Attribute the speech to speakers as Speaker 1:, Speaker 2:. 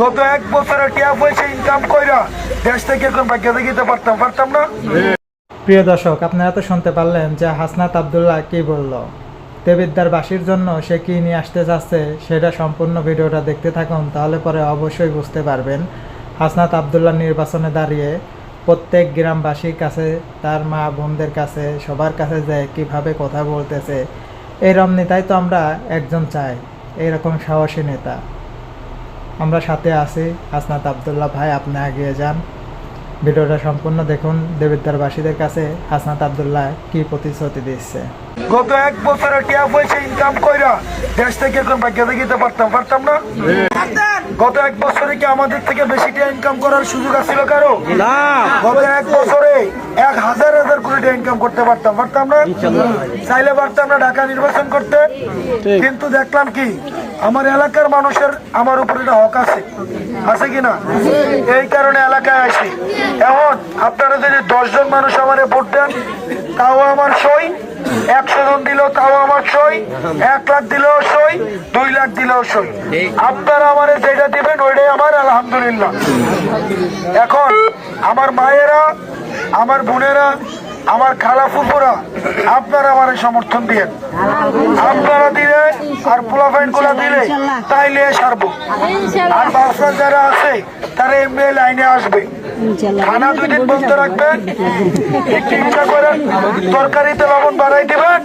Speaker 1: গত এক বছরে টিয়া পয়সা ইনকাম কইরা দেশ থেকে এখন ভাগ্য দেখিতে পারতাম পারতাম না?
Speaker 2: প্রিয় দর্শক আপনারা তো শুনতে পারলেন যে হাসনাত আবদুল্লাহ কি বলল? দেবিদ্যার বাসির জন্য সে কি নিয়ে আসতে চাচ্ছে সেটা সম্পূর্ণ ভিডিওটা দেখতে থাকুন, তাহলে পরে অবশ্যই বুঝতে পারবেন। হাসনাত আবদুল্লাহ নির্বাচনে দাঁড়িয়ে প্রত্যেক গ্রামবাসীর কাছে, তার মা বোনদের কাছে, সবার কাছে যে কীভাবে কথা বলতেছে এরম নেতাই তো আমরা একজন চাই এইরকম সাহসী নেতা। আমরা সাথে আছি। হাসনাত আবদুল্লাহ ভাই আপনি এগিয়ে যান। ভিডিওটা সম্পূর্ণ দেখুন। দেবিদ্যারবাসীদের কাছে হাসনাত আবদুল্লাহ কি প্রতিশ্রুতি দিচ্ছে?
Speaker 1: গত এক বছরে টিয়া পয়সা ইনকাম কইরা দেশ থেকে এখন ভাগ্য দেখিতে পারতাম পারতাম না? গত এক বছরে কি আমাদের থেকে বেশি টিয়া ইনকাম করার সুযোগ আছিল কারও?
Speaker 3: না।
Speaker 1: গত এক বছরে এক হাজার হাজার কোটি টাকা ইনকাম করতে পারতাম পারতাম না? চাইলে পারতাম না ঢাকা নির্বাচন করতে। কিন্তু দেখলাম কি আমার এলাকার মানুষের আমার উপর একটা হক আছে। আছে কি না এই কারণে এলাকায় আসি এখন আপনারা যদি দশজন মানুষ আমার ভোট দেন, তাও আমার সই। একশো জন দিলেও তাও আমার সই। এক লাখ দিলেও সই, দুই লাখ দিলেও সই। আপনারা আমার যেটা দিবেন, ওইটাই আমার, আলহামদুলিল্লাহ। এখন আমার মায়েরা, আমার বোনেরা আমার খালা ফুপুরা আপনারা আমার সমর্থন দিয়ে আপনারা দিলে আর পোলাফাইনগুলা দিলে তাইলে সারবো। আর বাসা যারা আছে তারা এমনি লাইনে আসবে। খানা দুই দিন বন্ধ রাখবেন। চিন্তা করেন তরকারিতে লবণ বাড়াই দিবেন।